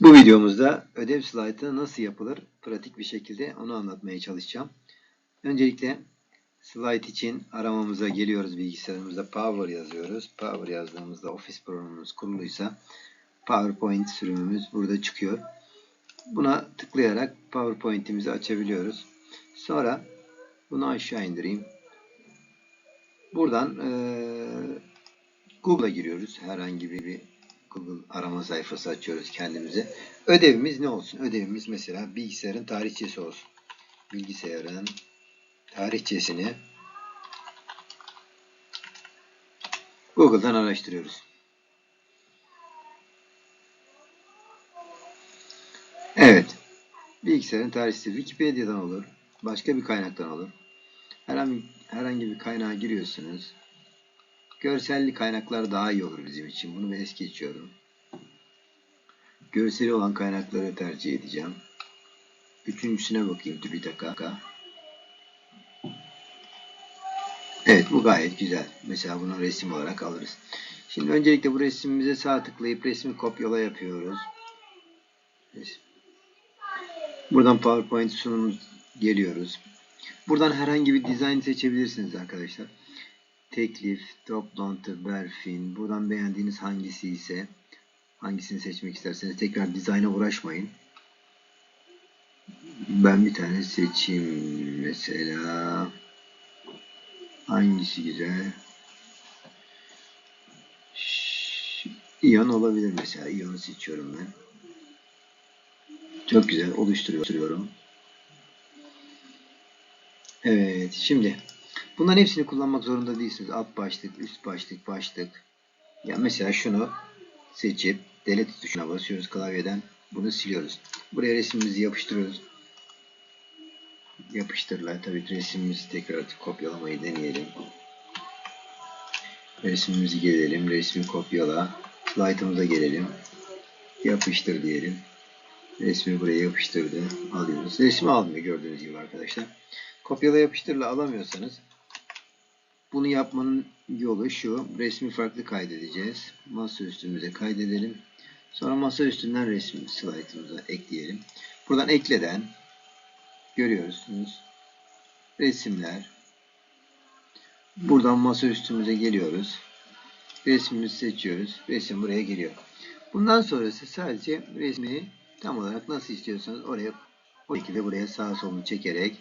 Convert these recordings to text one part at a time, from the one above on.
Bu videomuzda ödev slaytı nasıl yapılır pratik bir şekilde onu anlatmaya çalışacağım. Öncelikle slide için aramamıza geliyoruz bilgisayarımızda Power yazıyoruz. Power yazdığımızda Office programımız kuruluysa PowerPoint sürümümüz burada çıkıyor. Buna tıklayarak PowerPoint'imizi açabiliyoruz. Sonra bunu aşağı indireyim. Buradan eee Google'a giriyoruz. Herhangi bir Google arama sayfası açıyoruz kendimize. Ödevimiz ne olsun? Ödevimiz mesela bilgisayarın tarihçesi olsun. Bilgisayarın tarihçesini Google'dan araştırıyoruz. Evet. Bilgisayarın tarihçesi Wikipedia'dan olur. Başka bir kaynaktan olur. Herhangi, herhangi bir kaynağa giriyorsunuz. Görselli kaynaklar daha iyi olur bizim için. Bunu es geçiyorum. Görseli olan kaynakları tercih edeceğim. Üçüncüsüne bakayım TÜBİTAK'a. Evet bu gayet güzel. Mesela bunu resim olarak alırız. Şimdi öncelikle bu resmimize sağ tıklayıp resmi kopyala yapıyoruz. Resim. Buradan PowerPoint sunum geliyoruz. Buradan herhangi bir dizayn seçebilirsiniz arkadaşlar teklif, toplantı, berfin. Buradan beğendiğiniz hangisi ise hangisini seçmek isterseniz tekrar dizayna uğraşmayın. Ben bir tane seçeyim. Mesela hangisi güzel? İyon olabilir mesela. İyon'u seçiyorum ben. Çok güzel oluşturuyorum. Evet şimdi Bunların hepsini kullanmak zorunda değilsiniz. Alt başlık, üst başlık, başlık. Ya mesela şunu seçip delete tuşuna basıyoruz klavyeden. Bunu siliyoruz. Buraya resmimizi yapıştırıyoruz. Yapıştırla. Tabii resmimizi tekrar kopyalamayı deneyelim. Resmimizi gelelim. Resmi kopyala. Slide'ımıza gelelim. Yapıştır diyelim. Resmi buraya yapıştırdı. Alıyoruz. Resmi almıyor gördüğünüz gibi arkadaşlar. Kopyala yapıştırla alamıyorsanız bunu yapmanın yolu şu. Resmi farklı kaydedeceğiz. Masa üstümüze kaydedelim. Sonra masa üstünden resmi slaytımıza ekleyelim. Buradan ekleden görüyorsunuz. Resimler. Buradan masa üstümüze geliyoruz. Resmimizi seçiyoruz. Resim buraya geliyor. Bundan sonrası sadece resmi tam olarak nasıl istiyorsanız oraya o şekilde buraya sağa solunu çekerek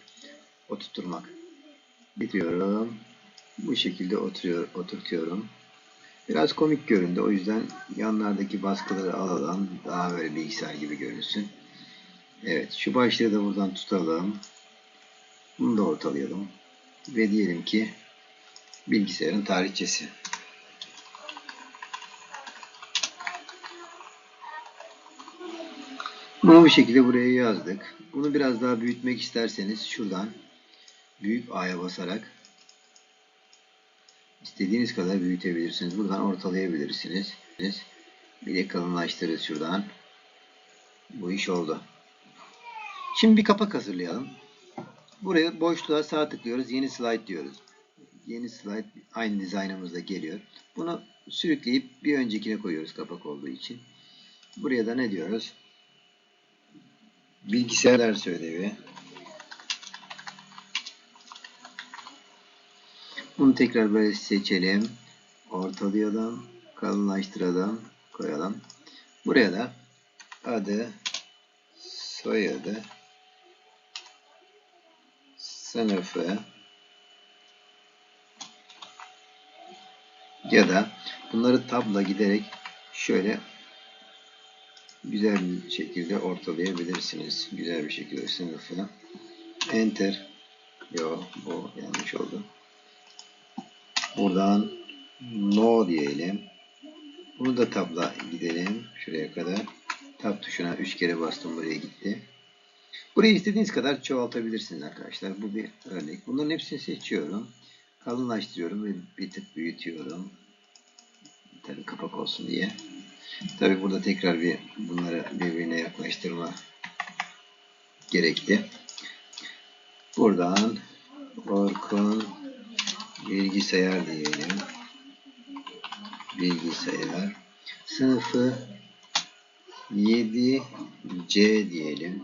oturtturmak. Bitiriyorum. Bu şekilde oturuyor, oturtuyorum. Biraz komik göründü. O yüzden yanlardaki baskıları alalım. Daha böyle bilgisayar gibi görünsün. Evet. Şu başlığı da buradan tutalım. Bunu da ortalayalım. Ve diyelim ki bilgisayarın tarihçesi. Bunu bu şekilde buraya yazdık. Bunu biraz daha büyütmek isterseniz şuradan büyük A'ya basarak İstediğiniz kadar büyütebilirsiniz. Buradan ortalayabilirsiniz. Bir de kalınlaştırırız şuradan. Bu iş oldu. Şimdi bir kapak hazırlayalım. Buraya boşluğa sağ tıklıyoruz. Yeni slide diyoruz. Yeni slide aynı dizaynımızda geliyor. Bunu sürükleyip bir öncekine koyuyoruz kapak olduğu için. Buraya da ne diyoruz? Bilgisayar ders Bunu tekrar böyle seçelim. Ortalayalım. Kalınlaştıralım. Koyalım. Buraya da adı, soyadı, sınıfı ya da bunları tabla giderek şöyle güzel bir şekilde ortalayabilirsiniz. Güzel bir şekilde sınıfı. Enter. Yo bu yanlış oldu. Buradan no diyelim. Bunu da tabla gidelim. Şuraya kadar. Tab tuşuna 3 kere bastım. Buraya gitti. Burayı istediğiniz kadar çoğaltabilirsiniz arkadaşlar. Bu bir örnek. Bunların hepsini seçiyorum. Kalınlaştırıyorum ve bir tık büyütüyorum. Tabii kapak olsun diye. Tabii burada tekrar bir bunları birbirine yaklaştırma gerekti. Buradan Orkun bilgisayar diyelim. Bilgisayar. Sınıfı 7C diyelim.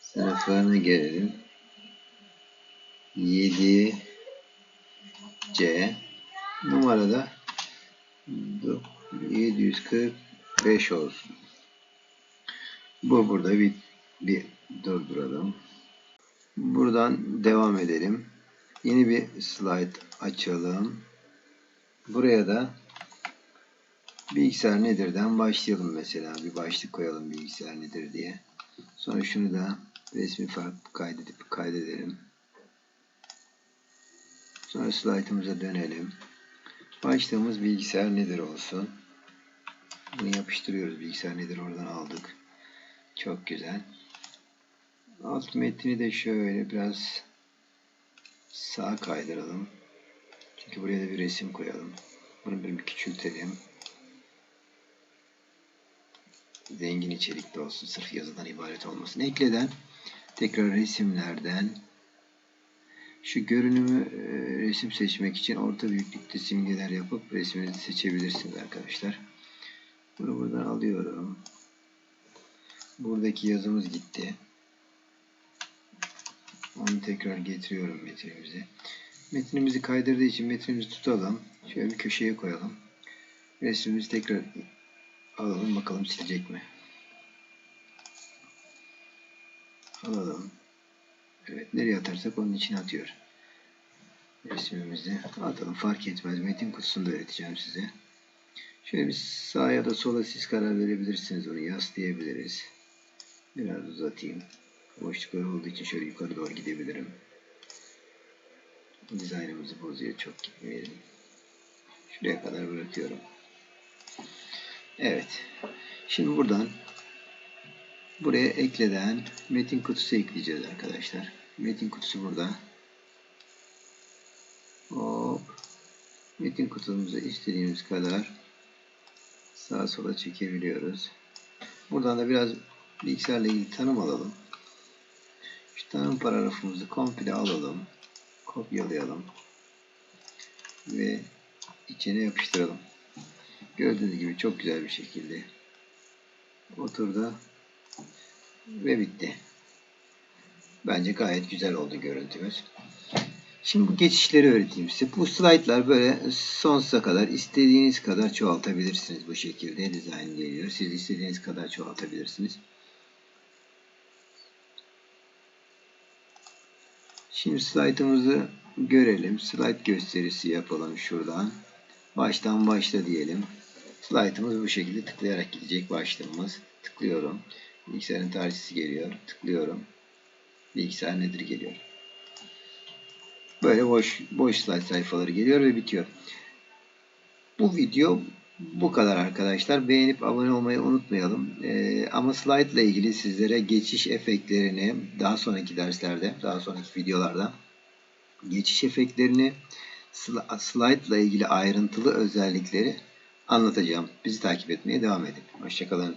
Sınıflarına gelelim. 7C numarada 745 olsun. Bu burada bir, bir durduralım. Buradan devam edelim. Yeni bir slide açalım. Buraya da bilgisayar nedirden başlayalım mesela. Bir başlık koyalım bilgisayar nedir diye. Sonra şunu da resmi farklı kaydedip kaydedelim. Sonra slaytımıza dönelim. Başlığımız bilgisayar nedir olsun. Bunu yapıştırıyoruz. Bilgisayar nedir oradan aldık. Çok güzel. Alt metni de şöyle biraz sağa kaydıralım. Çünkü buraya da bir resim koyalım. Bunu bir küçültelim. Zengin içerikli olsun. Sırf yazıdan ibaret olmasın. Ekleden tekrar resimlerden şu görünümü e, resim seçmek için orta büyüklükte simgeler yapıp resminizi seçebilirsiniz arkadaşlar. Bunu buradan alıyorum. Buradaki yazımız gitti. Onu tekrar getiriyorum metnimize. Metnimizi kaydırdığı için metnimizi tutalım. Şöyle bir köşeye koyalım. Resmimizi tekrar alalım bakalım silecek mi? Alalım. Evet nereye atarsak onun içine atıyor. Resmimizi atalım fark etmez. Metin kutusunu da öğreteceğim size. Şöyle bir sağa ya da sola siz karar verebilirsiniz. Onu yaslayabiliriz. Biraz uzatayım. Boşluklar olduğu için şöyle yukarı doğru gidebilirim. Dizaynımızı bozuyor. Çok gitmeyelim. Şuraya kadar bırakıyorum. Evet. Şimdi buradan buraya ekleden metin kutusu ekleyeceğiz arkadaşlar. Metin kutusu burada. Hop. Metin kutumuzu istediğimiz kadar sağa sola çekebiliyoruz. Buradan da biraz bilgisayarla ilgili tanım alalım. Şu tanım paragrafımızı komple alalım. Kopyalayalım. Ve içine yapıştıralım. Gördüğünüz gibi çok güzel bir şekilde oturdu. Ve bitti. Bence gayet güzel oldu görüntümüz. Şimdi bu geçişleri öğreteyim size. Bu slaytlar böyle sonsuza kadar istediğiniz kadar çoğaltabilirsiniz bu şekilde. Dizayn geliyor. Siz istediğiniz kadar çoğaltabilirsiniz. Şimdi slaytımızı görelim. Slide gösterisi yapalım şuradan. Baştan başla diyelim. Slaytımız bu şekilde tıklayarak gidecek başlığımız. Tıklıyorum. Bilgisayarın tarihçisi geliyor. Tıklıyorum. Bilgisayar nedir geliyor. Böyle boş boş slide sayfaları geliyor ve bitiyor. Bu video bu kadar arkadaşlar. Beğenip abone olmayı unutmayalım. Ee, ama slide ile ilgili sizlere geçiş efektlerini daha sonraki derslerde, daha sonraki videolarda geçiş efektlerini slide ile ilgili ayrıntılı özellikleri anlatacağım. Bizi takip etmeye devam edin. Hoşçakalın.